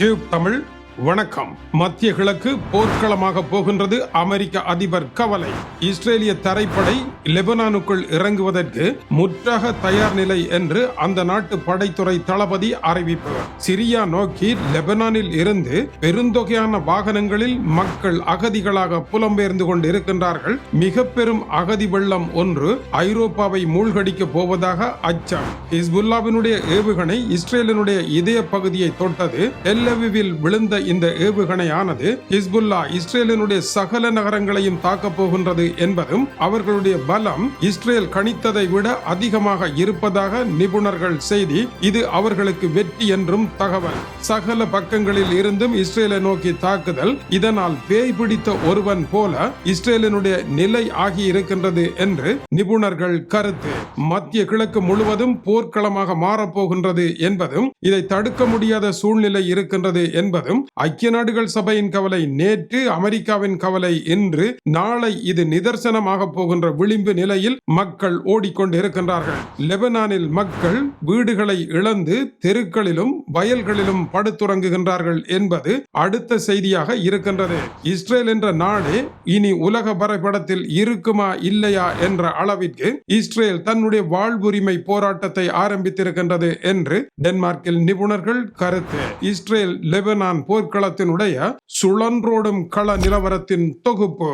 Tube Tamil வணக்கம். மத்திய கிழக்கு போர்க்களமாக போகின்றது அமெரிக்க அதிபர் கவலை. இஸ்ரேலிய தரைப்படை லெபனானுக்குள் இறங்குவதற்கு முற்றாக தயார் நிலை என்று அந்த நாட்டு படைத்துறை தளபதி அறிவிப்பு. சிரியா நோக்கி லெபனானில் இருந்து பெருந்தொகையான வாகனங்களில் மக்கள் அகதிகளாக புலம்பெயர்ந்து கொண்டிருக்கின்றார்கள். மிக பெரும் அகதி வெள்ளம் ஒன்று ஐரோப்பாவை மூழ்கடிக்க போவதாக அச்சம். ஹிஸ்புல்லாவினுடைய ஏவுகணை இஸ்ரேலினுடைய இதய பகுதியை தொட்டது. எல்லவிவில் விழுந்த இந்த ஏவுகணையானது ஹிஸ்புல்லா இஸ்ரேலினுடைய சகல நகரங்களையும் தாக்கப் போகின்றது என்பதும் அவர்களுடைய பலம் இஸ்ரேல் கணித்ததை விட அதிகமாக இருப்பதாக நிபுணர்கள் செய்தி. இது அவர்களுக்கு வெற்றி என்றும் தகவல். சகல பக்கங்களில் இருந்தும் இஸ்ரேலை நோக்கி தாக்குதல். இதனால் பேய் பிடித்த ஒருவன் போல இஸ்ரேலினுடைய நிலை ஆகி இருக்கின்றது என்று நிபுணர்கள் கருத்து. மத்திய கிழக்கு முழுவதும் போர்க்களமாக மாறப்போகின்றது என்பதும் இதை தடுக்க முடியாத சூழ்நிலை இருக்கின்றது என்பதும் ஐக்கிய நாடுகள் சபையின் கவலை நேற்று அமெரிக்காவின் கவலை என்று நாளை இது நிதர்சனமாக போகின்ற விளிம்பு நிலையில் மக்கள் ஓடிக்கொண்டிருக்கின்றார்கள். லெபனானில் மக்கள் வீடுகளை இழந்து தெருக்களிலும் வயல்களிலும் படுத்துறங்குகின்றார்கள் என்பது அடுத்த செய்தியாக இருக்கின்றது. இஸ்ரேல் என்ற நாடு இனி உலக வரைபடத்தில் இருக்குமா இல்லையா என்ற அளவிற்கு இஸ்ரேல் தன்னுடைய வாழ்வுரிமை போராட்டத்தை ஆரம்பித்திருக்கின்றது என்று டென்மார்க்கில் நிபுணர்கள் கருத்து. இஸ்ரேல் லெபனான் போர் போர்க்களத்தினுடைய சுழன்றோடும் கள நிலவரத்தின் தொகுப்பு.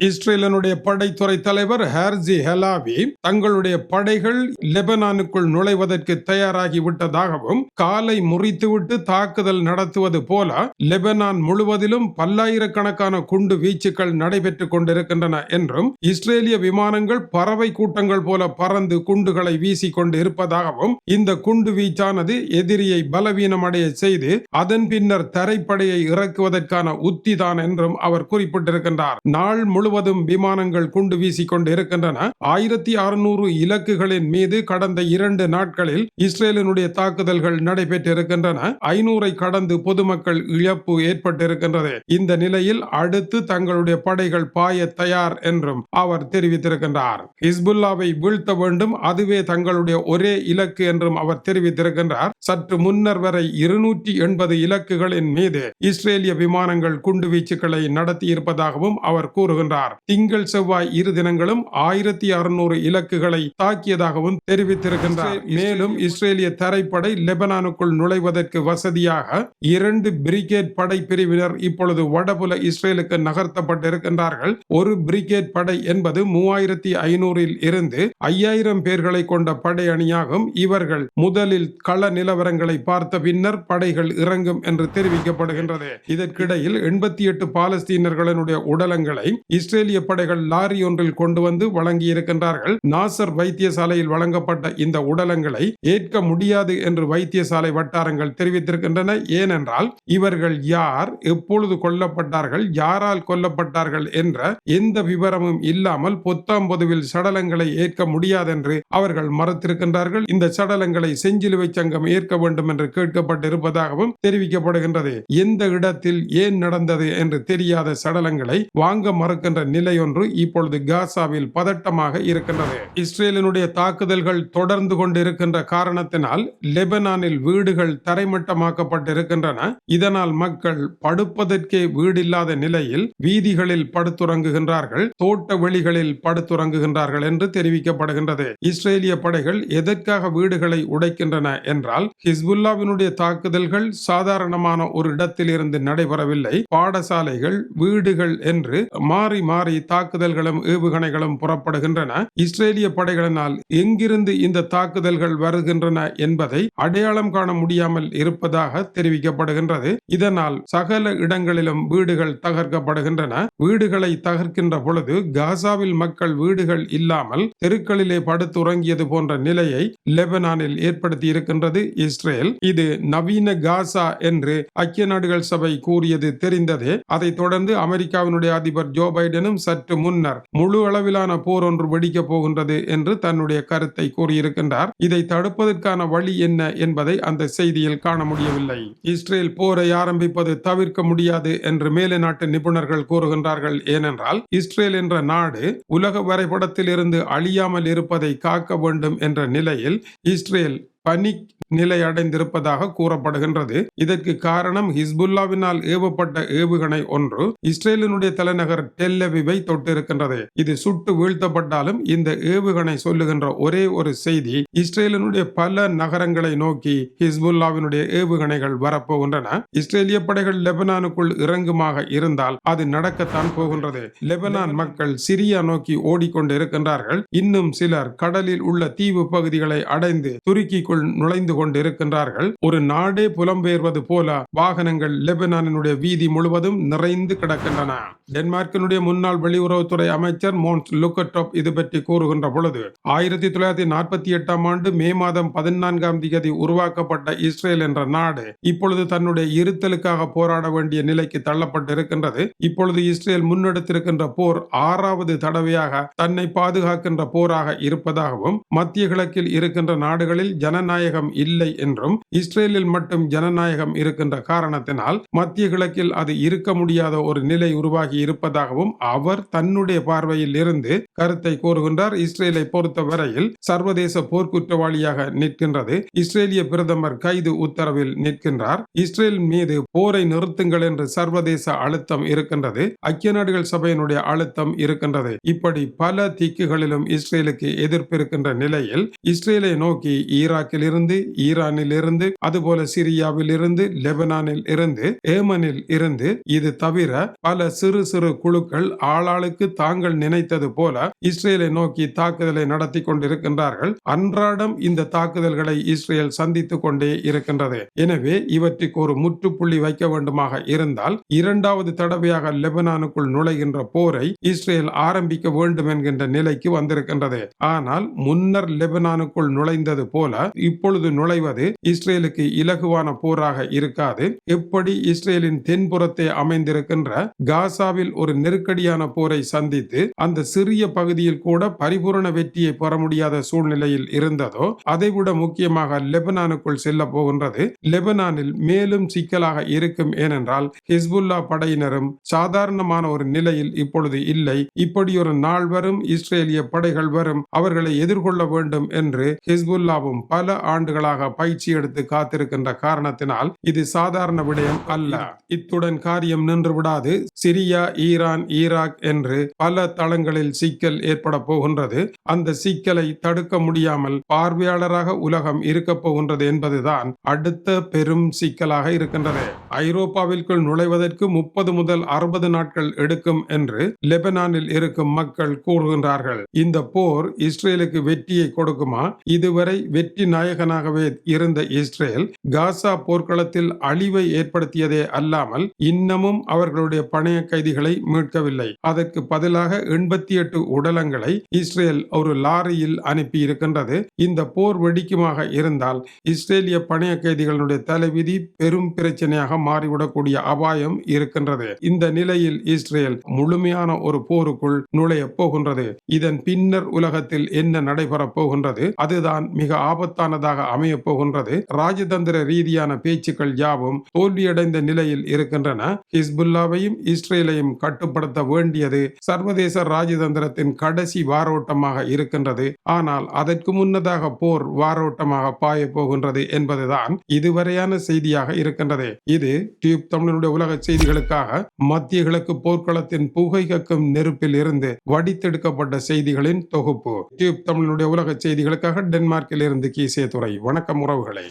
இஸ்ரேலனுடைய படைத்துறை தலைவர் ஹார்ஜி ஹெலாவி தங்களுடைய படைகள் லெபனானுக்குள் நுழைவதற்கு தயாராகி விட்டதாகவும் காலை முறித்துவிட்டு தாக்குதல் நடத்துவது போல லெபனான் முழுவதிலும் பல்லாயிரக்கணக்கான குண்டு வீச்சுக்கள் நடைபெற்றுக் கொண்டிருக்கின்றன என்றும் இஸ்ரேலிய விமானங்கள் பறவை கூட்டங்கள் போல பறந்து குண்டுகளை வீசிக் கொண்டு இருப்பதாகவும் இந்த குண்டு வீச்சானது எதிரியை பலவீனமடைய செய்து அதன் பின்னர் தரைப்படையை இறக்குவதற்கான உத்திதான் என்றும் அவர் குறிப்பிட்டிருக்கின்றார். நாள் முழு முழுவதும் விமானங்கள் குண்டு வீசிக்கொண்டு இருக்கின்றன ஆயிரத்தி அறுநூறு இலக்குகளின் மீது கடந்த இரண்டு நாட்களில் இஸ்ரேலினுடைய தாக்குதல்கள் நடைபெற்றிருக்கின்றன. ஐநூறை கடந்து பொதுமக்கள் இழப்பு ஏற்பட்டிருக்கின்றது. இந்த நிலையில் அடுத்து தங்களுடைய படைகள் பாய தயார் என்றும் அவர் தெரிவித்திருக்கின்றார். ஹிஸ்புல்லாவை வீழ்த்த வேண்டும் அதுவே தங்களுடைய ஒரே இலக்கு என்றும் அவர் தெரிவித்திருக்கின்றார். சற்று முன்னர் வரை இருநூற்றி எண்பது இலக்குகளின் மீது இஸ்ரேலிய விமானங்கள் குண்டுவீச்சுக்களை நடத்தி இருப்பதாகவும் அவர் கூறுகின்றார். திங்கள் செவ்வாய் இரு தினங்களும் ஆயிரத்தி அறுநூறு இலக்குகளை தாக்கியதாகவும் தெரிவித்திருக்கின்றார். மேலும் இஸ்ரேலிய தரைப்படை லெபனானுக்குள் நுழைவதற்கு வசதியாக இரண்டு பிரிகேட் படை பிரிவினர் இப்பொழுது வடபுல இஸ்ரேலுக்கு நகர்த்தப்பட்டிருக்கின்றார்கள். ஒரு பிரிகேட் படை என்பது மூவாயிரத்தி ஐநூறில் இருந்து ஐயாயிரம் பேர்களை கொண்ட படை அணியாகும். இவர்கள் முதலில் கள நிலவரங்களை பார்த்த பின்னர் படைகள் இறங்கும் என்று தெரிவிக்கப்படுகின்றது. இதற்கிடையில் எண்பத்தி எட்டு பாலஸ்தீனர்களுடைய உடலங்களை இஸ்ரேலிய படைகள் லாரி ஒன்றில் கொண்டு வந்து வழங்கியிருக்கின்றார்கள். நாசர் வைத்தியசாலையில் வழங்கப்பட்ட இந்த உடலங்களை ஏற்க முடியாது என்று வைத்தியசாலை வட்டாரங்கள் தெரிவித்திருக்கின்றன. ஏனென்றால் இவர்கள் யார் எப்பொழுது கொல்லப்பட்டார்கள் யாரால் கொல்லப்பட்டார்கள் என்ற எந்த விவரமும் இல்லாமல் பொத்தாம் பொதுவில் சடலங்களை ஏற்க முடியாதென்று அவர்கள் மறுத்திருக்கின்றார்கள். இந்த சடலங்களை செஞ்சிலுவை சங்கம் ஏற்க வேண்டும் என்று கேட்கப்பட்டிருப்பதாகவும் தெரிவிக்கப்படுகின்றது. எந்த இடத்தில் ஏன் நடந்தது என்று தெரியாத சடலங்களை வாங்க மறுக்க நிலை ஒன்று இப்பொழுது காசாவில் பதட்டமாக இருக்கின்றது. இஸ்ரேலினுடைய தாக்குதல்கள் தொடர்ந்து கொண்டிருக்கின்ற காரணத்தினால் லெபனானில் வீடுகள் தரைமட்டமாக்கப்பட்டிருக்கின்றன. இதனால் மக்கள் படுப்பதற்கே வீடில்லாத நிலையில் வீதிகளில் படுத்துறங்குகின்றார்கள். தோட்ட வெளிகளில் படுத்துறங்குகின்றார்கள் என்று தெரிவிக்கப்படுகின்றது. இஸ்ரேலிய படைகள் எதற்காக வீடுகளை உடைக்கின்றன என்றால் ஹிஸ்புல்லாவினுடைய தாக்குதல்கள் சாதாரணமான ஒரு இடத்தில் இருந்து நடைபெறவில்லை. பாடசாலைகள் வீடுகள் என்று மாறி மாறி மாறி தாக்குதல்களும் ஏவுகணைகளும் புறப்படுகின்றன. இஸ்ரேலிய படைகளினால் எங்கிருந்து இந்த தாக்குதல்கள் வருகின்றன என்பதை அடையாளம் காண முடியாமல் இருப்பதாக தெரிவிக்கப்படுகின்றது. இதனால் சகல இடங்களிலும் வீடுகள் தகர்க்கப்படுகின்றன. வீடுகளை தகர்க்கின்ற பொழுது காசாவில் மக்கள் வீடுகள் இல்லாமல் தெருக்களிலே படுத்துறங்கியது போன்ற நிலையை லெபனானில் ஏற்படுத்தி இருக்கின்றது இஸ்ரேல். இது நவீன காசா என்று ஐக்கிய நாடுகள் சபை கூறியது தெரிந்ததே. அதைத் தொடர்ந்து அமெரிக்காவினுடைய அதிபர் ஜோ பைடன் பைடனும் சற்று முன்னர் முழு அளவிலான போர் ஒன்று வெடிக்கப் போகின்றது என்று தன்னுடைய கருத்தை கூறியிருக்கின்றார். இதை தடுப்பதற்கான வழி என்ன என்பதை அந்த செய்தியில் காண முடியவில்லை. இஸ்ரேல் போரை ஆரம்பிப்பது தவிர்க்க முடியாது என்று மேலை நாட்டு நிபுணர்கள் கூறுகின்றார்கள். ஏனென்றால் இஸ்ரேல் என்ற நாடு உலக வரைபடத்தில் இருந்து அழியாமல் இருப்பதை காக்க வேண்டும் என்ற நிலையில் இஸ்ரேல் பனிக் நிலை அடைந்திருப்பதாக கூறப்படுகின்றது. இதற்கு காரணம் ஹிஸ்புல்லாவினால் ஏவப்பட்ட ஏவுகணை ஒன்று இஸ்ரேலினுடைய தலைநகர் டெல்லவிவை தொட்டிருக்கின்றது. இது சுட்டு வீழ்த்தப்பட்டாலும் இந்த ஏவுகணை சொல்லுகின்ற ஒரே ஒரு செய்தி இஸ்ரேலினுடைய பல நகரங்களை நோக்கி ஹிஸ்புல்லாவினுடைய ஏவுகணைகள் வரப்போகின்றன. இஸ்ரேலிய படைகள் லெபனானுக்குள் இறங்குமாக இருந்தால் அது நடக்கத்தான் போகின்றது. லெபனான் மக்கள் சிரியா நோக்கி ஓடிக்கொண்டு இருக்கின்றார்கள் இன்னும் சிலர் கடலில் உள்ள தீவு பகுதிகளை அடைந்து துருக்கிக்குள் நுழைந்து கொண்டிருக்கின்றார்கள். ஒரு நாடே புலம்பெயர்வது போல வாகனங்கள் லெபனானினுடைய வீதி முழுவதும் நிறைந்து கிடக்கின்றன. டென்மார்க்கினுடைய முன்னாள் வெளியுறவுத்துறை அமைச்சர் மோன்ஸ் லுக்கட்டோப் இது பற்றி கூறுகின்ற பொழுது ஆயிரத்தி தொள்ளாயிரத்தி நாற்பத்தி எட்டாம் ஆண்டு மே மாதம் பதினான்காம் தேதி உருவாக்கப்பட்ட இஸ்ரேல் என்ற நாடு இப்பொழுது தன்னுடைய இருத்தலுக்காக போராட வேண்டிய நிலைக்கு தள்ளப்பட்டு இருக்கின்றது இப்பொழுது இஸ்ரேல் முன்னெடுத்திருக்கின்ற போர் ஆறாவது தடவையாக தன்னை பாதுகாக்கின்ற போராக இருப்பதாகவும் மத்திய கிழக்கில் இருக்கின்ற நாடுகளில் ஜனநாயகம் இல்லை என்றும் இஸ்ரேலில் மட்டும் ஜனநாயகம் இருக்கின்ற காரணத்தினால் மத்திய கிழக்கில் அது இருக்க முடியாத ஒரு நிலை உருவாகி இருப்பதாகவும் அவர் தன்னுடைய பார்வையில் இருந்து கருத்தை கூறுகின்றார். இஸ்ரேலை பொறுத்தவரையில் சர்வதேச போர்க்குற்றவாளியாக நிற்கின்றது. இஸ்ரேலிய பிரதமர் கைது உத்தரவில் நிற்கின்றார். இஸ்ரேல் மீது போரை நிறுத்துங்கள் என்று சர்வதேச அழுத்தம் இருக்கின்றது. ஐக்கிய நாடுகள் சபையினுடைய அழுத்தம் இருக்கின்றது. இப்படி பல திக்குகளிலும் இஸ்ரேலுக்கு எதிர்ப்பு இருக்கின்ற நிலையில் இஸ்ரேலை நோக்கி ஈராக்கில் இருந்து ஈரானில் இருந்து அதுபோல சிரியாவில் இருந்து லெபனானில் இருந்து ஏமனில் இருந்து இது தவிர பல சிறு சிறு குழுக்கள் ஆளாளுக்கு தாங்கள் நினைத்தது போல இஸ்ரேலை நோக்கி தாக்குதலை நடத்தி கொண்டிருக்கின்றார்கள். அன்றாடம் இந்த தாக்குதல்களை இஸ்ரேல் சந்தித்துக் கொண்டே இருக்கின்றது. எனவே இவற்றுக்கு ஒரு முற்றுப்புள்ளி வைக்க வேண்டுமாக இருந்தால் இரண்டாவது தடவையாக லெபனானுக்குள் நுழைகின்ற போரை இஸ்ரேல் ஆரம்பிக்க வேண்டும் என்கின்ற நிலைக்கு வந்திருக்கின்றது. ஆனால் முன்னர் லெபனானுக்குள் நுழைந்தது போல இப்பொழுது நுழை நுழைவது இஸ்ரேலுக்கு இலகுவான போராக இருக்காது. எப்படி இஸ்ரேலின் தென்புறத்தை அமைந்திருக்கின்ற காசாவில் ஒரு நெருக்கடியான போரை சந்தித்து அந்த சிறிய பகுதியில் கூட பரிபூரண வெற்றியை பெற முடியாத சூழ்நிலையில் இருந்ததோ அதைவிட முக்கியமாக லெபனானுக்குள் செல்ல போகின்றது. லெபனானில் மேலும் சிக்கலாக இருக்கும் ஏனென்றால் ஹிஸ்புல்லா படையினரும் சாதாரணமான ஒரு நிலையில் இப்பொழுது இல்லை. இப்படி ஒரு நாள் வரும் இஸ்ரேலிய படைகள் வரும் அவர்களை எதிர்கொள்ள வேண்டும் என்று ஹிஸ்புல்லாவும் பல ஆண்டுகளாக நாட்களாக பயிற்சி எடுத்து காத்திருக்கின்ற காரணத்தினால் இது சாதாரண விடயம் அல்ல. இத்துடன் காரியம் நின்று விடாது. சிரியா ஈரான் ஈராக் என்று பல தளங்களில் சிக்கல் ஏற்பட போகின்றது. அந்த சிக்கலை தடுக்க முடியாமல் பார்வையாளராக உலகம் இருக்க போகின்றது என்பதுதான் அடுத்த பெரும் சிக்கலாக இருக்கின்றது. ஐரோப்பாவிற்குள் நுழைவதற்கு முப்பது முதல் அறுபது நாட்கள் எடுக்கும் என்று லெபனானில் இருக்கும் மக்கள் கூறுகின்றார்கள். இந்த போர் இஸ்ரேலுக்கு வெற்றியை கொடுக்குமா? இதுவரை வெற்றி நாயகனாகவே இருந்த இஸ்ரேல் காசா போர்க்களத்தில் அழிவை ஏற்படுத்தியதே அல்லாமல் இன்னமும் அவர்களுடைய பணைய கைதிகளை மீட்கவில்லை. அதற்கு பதிலாக எண்பத்தி எட்டு உடலங்களை இஸ்ரேல் ஒரு லாரியில் அனுப்பி இருக்கின்றது இந்த போர் வெடிக்குமாக இருந்தால் இஸ்ரேலிய பணைய கைதிகளுடைய தலைவிதி பெரும் பிரச்சனையாக மாறிவிடக்கூடிய அபாயம் இருக்கின்றது. இந்த நிலையில் இஸ்ரேல் முழுமையான ஒரு போருக்குள் நுழைய போகின்றது. இதன் பின்னர் உலகத்தில் என்ன நடைபெறப் போகின்றது? அதுதான் மிக ஆபத்தானதாக அமைய அமையப் போகின்றது. ராஜதந்திர ரீதியான பேச்சுக்கள் யாவும் தோல்வியடைந்த நிலையில் இருக்கின்றன. ஹிஸ்புல்லாவையும் இஸ்ரேலையும் கட்டுப்படுத்த வேண்டியது சர்வதேச ராஜதந்திரத்தின் கடைசி வாரோட்டமாக இருக்கின்றது. ஆனால் அதற்கு முன்னதாக போர் வாரோட்டமாக பாய போகின்றது என்பதுதான் இதுவரையான செய்தியாக இருக்கின்றது. இது டியூப் தமிழனுடைய உலக செய்திகளுக்காக மத்திய கிழக்கு போர்க்களத்தின் புகை கக்கும் நெருப்பில் இருந்து வடித்தெடுக்கப்பட்ட செய்திகளின் தொகுப்பு. டியூப் தமிழனுடைய உலக செய்திகளுக்காக டென்மார்க்கில் இருந்து கீசே துறை வணக்கம். வணக்கம் உறவுகளை.